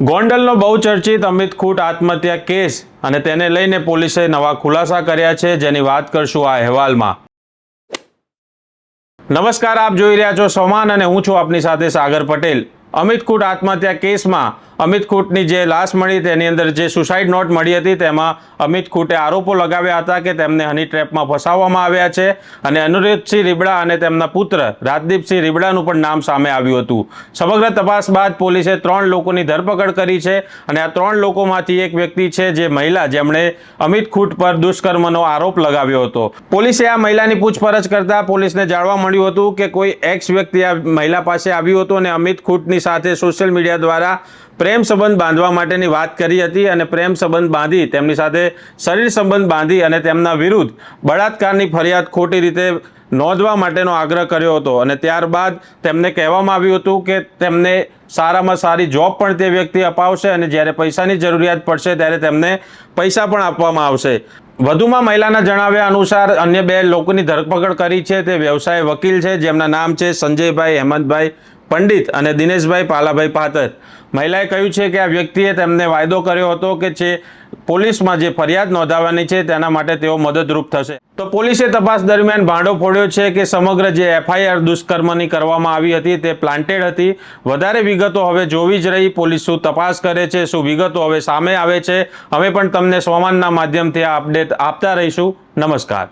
ગોંડલનો બહુ ચર્ચિત અમિત ખૂટ આત્મહત્યા કેસ અને તેને લઈને પોલીસે નવા ખુલાસા કર્યા છે જેની વાત કરશું આ અહેવાલમાં. નમસ્કાર, આપ જોઈ રહ્યા છો સમાન અને હું છું આપની સાથે સાગર પટેલ. અમિત ખૂટ આત્મહત્યા કેસમાં અમિત ખૂટની જે લાશ મળી તેની અંદર જે સુસાઇડ નોટ મળી હતી તેમાં અમિત ખૂટે આરોપો લગાવ્યા હતા કે તેમને હની ટ્રેપમાં ફસાવવામાં આવ્યા છે. અને અનુરૂધસિંહ રીબડા અને તેમના પુત્ર રાજદીપસિંહ રીબડાનું પણ નામ સામે આવ્યું હતું. સમગ્ર તપાસ બાદ પોલીસે ત્રણ લોકોની ધરપકડ કરી છે અને આ ત્રણ લોકોમાંથી એક વ્યક્તિ છે જે મહિલા. જેમણે અમિત ખૂટ પર દુષ્કર્મનો આરોપ લગાવ્યો હતો. પોલીસે આ મહિલાની પૂછપરછ કરતા પોલીસને જાણવા મળ્યું હતું કે કોઈ એક્સ વ્યક્તિ આ મહિલા પાસે આવ્યું હતું અને અમિત ખૂટની સાથે સોશિયલ મીડિયા દ્વારા પ્રેમ સંબંધ બાંધવા માટેની વાત કરી હતી અને પ્રેમ સંબંધ બાંધી તેમની સાથે શરીર સંબંધ બાંધી અને તેમના વિરુદ્ધ બળાત્કારની ફરિયાદ ખોટી રીતે નોંધવા માટેનો આગ્રહ કર્યો હતો. અને ત્યારબાદ તેમને કહેવામાં આવ્યું હતું કે તેમને સારામાં સારી જોબ પણ તે વ્યક્તિ અપાવશે અને જ્યારે પૈસાની જરૂરિયાત પડશે ત્યારે તેમને પૈસા પણ આપવામાં આવશે. વધુમાં મહિલાના જણાવ્યા અનુસાર અન્ય બે લોકોની ધરપકડ કરી છે. તે વ્યવસાય વકીલ છે, જેમના નામ છે સંજયભાઈ હેમંતભાઈ પંડિત અને દિનેશભાઈ પાલાભાઈ પાતર. મહિલાએ કહ્યું છે કે આ વ્યક્તિએ તેમને વાયદો કર્યો હતો કે જે પોલીસમાં જે ફરિયાદ નોંધાવવાની છે તેના માટે તેઓ મદદરૂપ થશે. તો પોલીસે તપાસ દરમિયાન ભાંડો ફોડ્યો છે કે સમગ્ર જે એફઆઈઆર દુષ્કર્મની કરવામાં આવી હતી તે પ્લાન્ટેડ હતી. વધારે વિગતો હવે જોવી જ રહી. પોલીસ શું તપાસ કરે છે, શું વિગતો હવે સામે આવે છે, અમે પણ તમને સોમાનના માધ્યમથી આ અપડેટ આપતા રહીશું. નમસ્કાર.